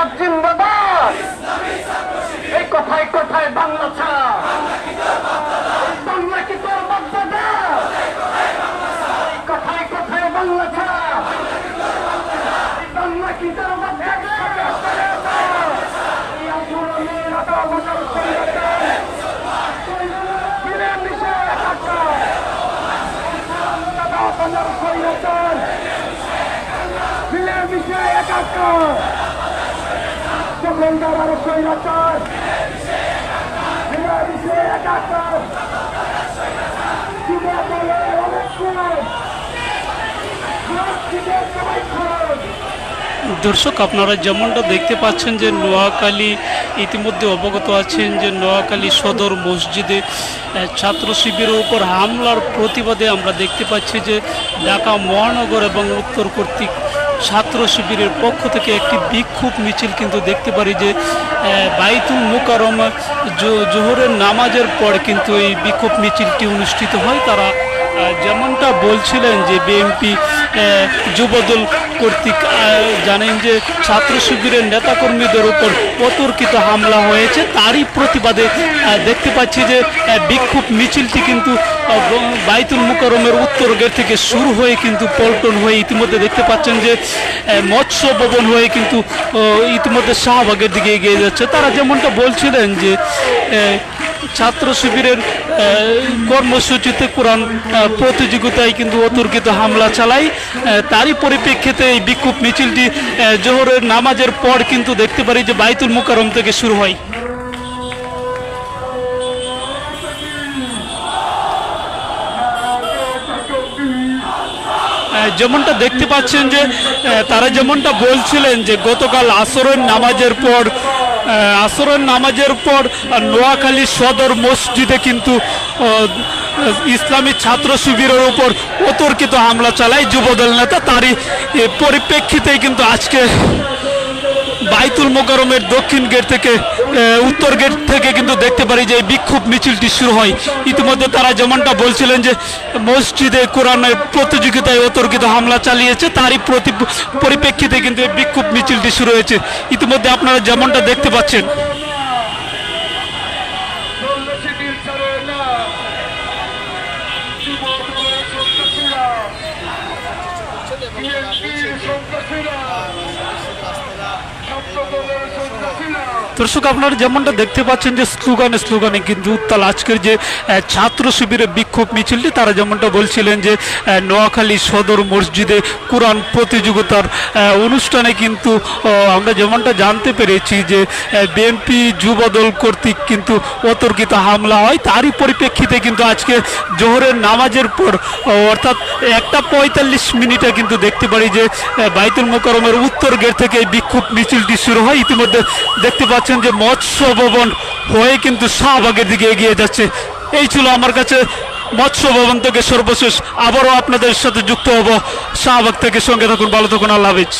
জিন্দাবাদ জিন্দাবাদ। এই কথায় কথায় বাংলা ছাড়া। বাংলা কি তোর বাচ্চাটা কথায় কথায় বাংলা ছাড়া। বাংলা আদালতের সৈন্যদের মিলেমিশে একাকার আদালতের সৈন্যদের মিলেমিশে একাকার দর্শক, আপনারা যেমনটা দেখতে পাচ্ছেন যে নোয়াখালী ইতিমধ্যে অবগত আছেন যে নোয়াখালী সদর মসজিদে ছাত্র শিবিরের উপর হামলার প্রতিবাদে আমরা দেখতে পাচ্ছি যে ঢাকা মহানগর এবং উত্তর কর্তৃক ছাত্র শিবিরের পক্ষ থেকে একটি বিক্ষোভ মিছিল কিন্তু দেখতে পারি যে বাইতুল মুকারম জোহরের নামাজের পর কিন্তু এই বিক্ষোভ মিছিলটি অনুষ্ঠিত হয়। তারা যেমনটা বলছিলেন যে বিএনপি যুবদল কর্তৃক জানেন যে ছাত্র শিবিরের নেতাকর্মীদের উপর অতর্কিত হামলা হয়েছে। তারই প্রতিবাদে দেখতে পাচ্ছি যে বিক্ষোভ মিছিলটি কিন্তু বাইতুল মুকরমের উত্তর গেট থেকে শুরু হয়ে কিন্তু পল্টন হয়ে ইতিমধ্যে দেখতে পাচ্ছেন যে মৎস্য ভবন হয়ে কিন্তু ইতিমধ্যে শাহবাগের দিকে এগিয়ে যাচ্ছে। তারা যেমনটা বলছিলেন যে ছাত্র শিবিরের কর্মসূচিতে কোরআন প্রতিযোগিতায় কিন্তু অতর্কিত হামলা চালায়। তারই পরিপ্রেক্ষিতে এই বিক্ষোভ মিছিলটি জোহরের নামাজের পর কিন্তু দেখতে পারি যে বাইতুল মুকারম থেকে শুরু হয়। যেমনটা দেখতে পাচ্ছেন যে তারা যেমনটা বলছিলেন যে, গতকাল আসরের নামাজের পর আসরের নামাজের পর নোয়াখালী সদর মসজিদে কিন্তু ইসলামী ছাত্র শিবিরের উপর অতর্কিত হামলা চালায় যুবদল নেতা। তারই পরিপ্রেক্ষিতেই কিন্তু আজকে বাইতুল মোকারমের দক্ষিণ গেট থেকে উত্তর গেট থেকে কিন্তু দেখতে পারি যে এই বিক্ষোভ মিছিলটি শুরু হয়। ইতিমধ্যে তারা যেমনটা বলছিলেন যে মসজিদে কোরআনের প্রতিযোগিতায় অতর্কিত হামলা চালিয়েছে, তারই প্রতি পরিপ্রেক্ষিতে কিন্তু এই বিক্ষোভ মিছিলটি শুরু হয়েছে। ইতিমধ্যে আপনারা যেমনটা দেখতে পাচ্ছেন দর্শক, আপনারা যেমনটা দেখতে পাচ্ছেন যে স্লোগানে স্লোগানে কিন্তু উত্তাল আজকের যে ছাত্র শিবিরের বিক্ষোভ মিছিলটি, তারা যেমনটা বলছিলেন যে নোয়াখালী সদর মসজিদে কোরআন প্রতিযোগিতার অনুষ্ঠানে কিন্তু আমরা যেমনটা জানতে পেরেছি যে বিএনপি যুবদল কর্তৃক কিন্তু অতর্কিত হামলা হয়। তারই পরিপ্রেক্ষিতে কিন্তু আজকে জোহরের নামাজের পর অর্থাৎ একটা পঁয়তাল্লিশ মিনিটে কিন্তু দেখতে পারি যে বাইতুল মোকারমের উত্তর গেট থেকে এই বিক্ষোভ মিছিলটি শুরু হয়। ইতিমধ্যে দেখতে পাচ্ছেন যে মৎস্য ভবন হয়ে কিন্তু শাহবাগের দিকে এগিয়ে যাচ্ছে। এই ছিল আমার কাছে মৎস্য ভবন থেকে সর্বশেষ। আবারও আপনাদের সাথে যুক্ত হব শাহবাগ থেকে। সঙ্গে থাকুন, ভালো থাকুন, আল্লাহ হাফিজ।